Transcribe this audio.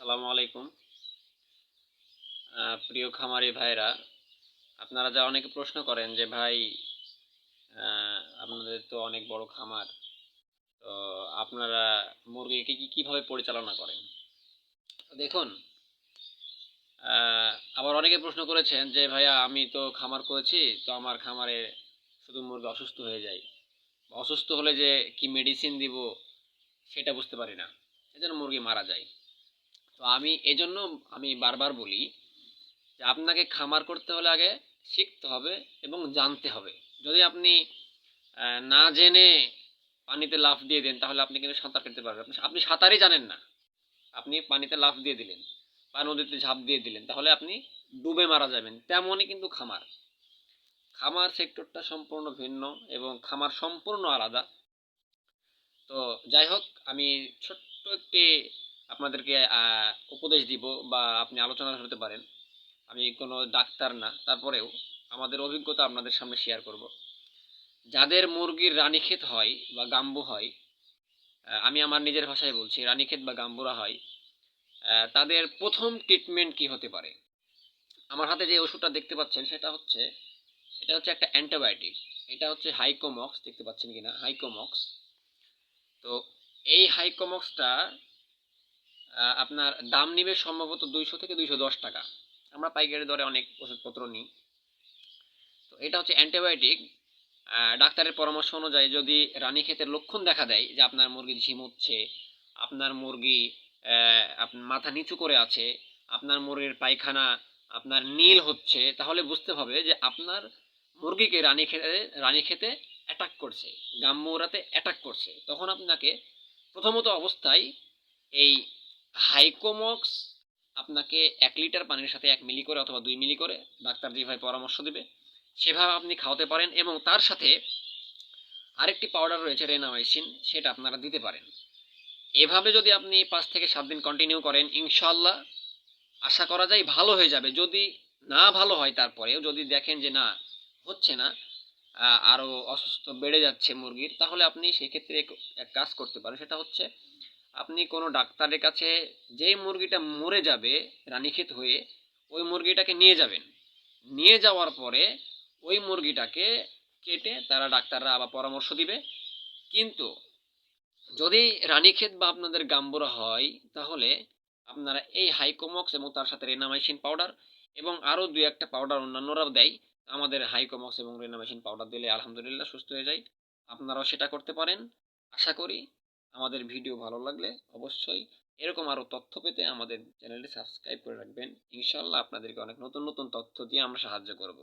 আসসালামু আলাইকুম। প্রিয় খামারি ভাইরা, আপনারা যা অনেকে প্রশ্ন করেন যে, ভাই আপনাদের তো অনেক বড় খামার, তো আপনারা মুরগিকে কি কীভাবে পরিচালনা করেন? দেখুন আবার অনেকে প্রশ্ন করেছেন যে, ভাইয়া, আমি তো খামার করেছি, তো আমার খামারে শুধু মুরগি অসুস্থ হয়ে যায়। অসুস্থ হলে যে কি মেডিসিন দিব, সেটা বুঝতে পারি না। এজন্য মুরগি মারা যায়। তো আমি এজন্য আমি বারবার বলি যে আপনাকে খামার করতে হলে আগে শিখতে হবে এবং জানতে হবে। যদি আপনি না জেনে পানিতে লাফ দিয়ে দেন, তাহলে আপনি কিন্তু সাঁতার কাটতে পারবেন। আপনি সাঁতারই জানেন না। আপনি পানিতে লাফ দিয়ে দিলেন, বা নদীতে ঝাঁপ দিয়ে দিলেন, তাহলে আপনি ডুবে মারা যাবেন। তেমনই কিন্তু খামার। খামার সেক্টরটা সম্পূর্ণ ভিন্ন এবং খামার সম্পূর্ণ আলাদা। তো যাই হোক, আমি ছোট্ট একটি আপনাদেরকে উপদেশ দিব বা আপনি আলোচনা করতে পারেন। আমি কোনো ডাক্তার না, তারপরেও আমাদের অভিজ্ঞতা আপনাদের সামনে শেয়ার করব। যাদের মুরগির রানীক্ষেত হয় বা গাম্বু হয় আমি আমার নিজের ভাষায় বলছি, রানীক্ষেত বা গাম্বুরা হয় তাদের প্রথম ট্রিটমেন্ট কি হতে পারে? আমার হাতে যে ওষুধটা দেখতে পাচ্ছেন, সেটা হচ্ছে, এটা হচ্ছে একটা অ্যান্টিবায়োটিক এটা হচ্ছে হাইকোমক্স দেখতে পাচ্ছেন কিনা? হাইকোমক্স তো এই হাইকোমক্সটা আপনার দাম নিবে সম্ভবত দুইশো থেকে দুইশো দশ টাকা। আমরা পাইকারি দরে অনেক ওষুধপত্র নিই। তো এটা হচ্ছে অ্যান্টিবায়োটিক। ডাক্তারের পরামর্শ অনুযায়ী যদি রানী ক্ষেতের লক্ষণ দেখা দেয় যে আপনার মুরগি ঝিমুচ্ছে আপনার মুরগি মাথা নিচু করে আছে, আপনার মুরগির পায়খানা, আপনার নীল হচ্ছে, তাহলে বুঝতে হবে যে আপনার মুরগিকে রানী খেতে রানী খেতে অ্যাটাক করছে গাম্মুরাতে অ্যাটাক করছে। তখন আপনাকে প্রথমত অবস্থায় এই হাইকোমক্স আপনাকে এক লিটার পানির সাথে এক মিলি করে অথবা দুই মিলি করে ডাক্তার যেভাবে পরামর্শ দেবে। সেভাবে আপনি খাওয়াতে পারেন এবং তার সাথে আরেকটি পাউডার রয়েছে রেনামাইসিন, সেটা আপনারা দিতে পারেন। এভাবে যদি আপনি পাঁচ থেকে সাত দিন কন্টিনিউ করেন ইনশাল্লাহ আশা করা যায় ভালো হয়ে যাবে। যদি না ভালো হয় তারপরেও যদি দেখেন যে না, হচ্ছে না আরও অসুস্থ বেড়ে যাচ্ছে মুরগির, তাহলে আপনি সেক্ষেত্রে এক কাজ করতে পারেন। সেটা হচ্ছে আপনি কোনো ডাক্তারের কাছে যেই মুরগিটা মরে যাবে রানীক্ষেত হয়ে, ওই মুরগিটাকে নিয়ে যাবেন। নিয়ে যাওয়ার পরে ওই মুরগিটাকে কেটে তারা ডাক্তাররা আবার পরামর্শ দিবে। কিন্তু যদি রানীক্ষেত বা আপনাদের গাম্বুরা হয়, তাহলে আপনারা এই হাইকোমক্স এবং তার সাথে রেনামাইসিন পাউডার এবং আরও দুই একটা পাউডার অন্যান্যরাও দেয়। আমাদের হাইকোমক্স এবং রেনামাইসিন পাউডার দিলে আলহামদুলিল্লাহ সুস্থ হয়ে যায়। আপনারাও সেটা করতে পারেন। আশা করি আমাদের ভিডিও ভালো লাগলে অবশ্যই এরকম আরও তথ্য পেতে আমাদের চ্যানেলটি সাবস্ক্রাইব করে রাখবেন। ইনশাল্লাহ আপনাদেরকে অনেক নতুন নতুন তথ্য দিয়ে আমরা সাহায্য করব।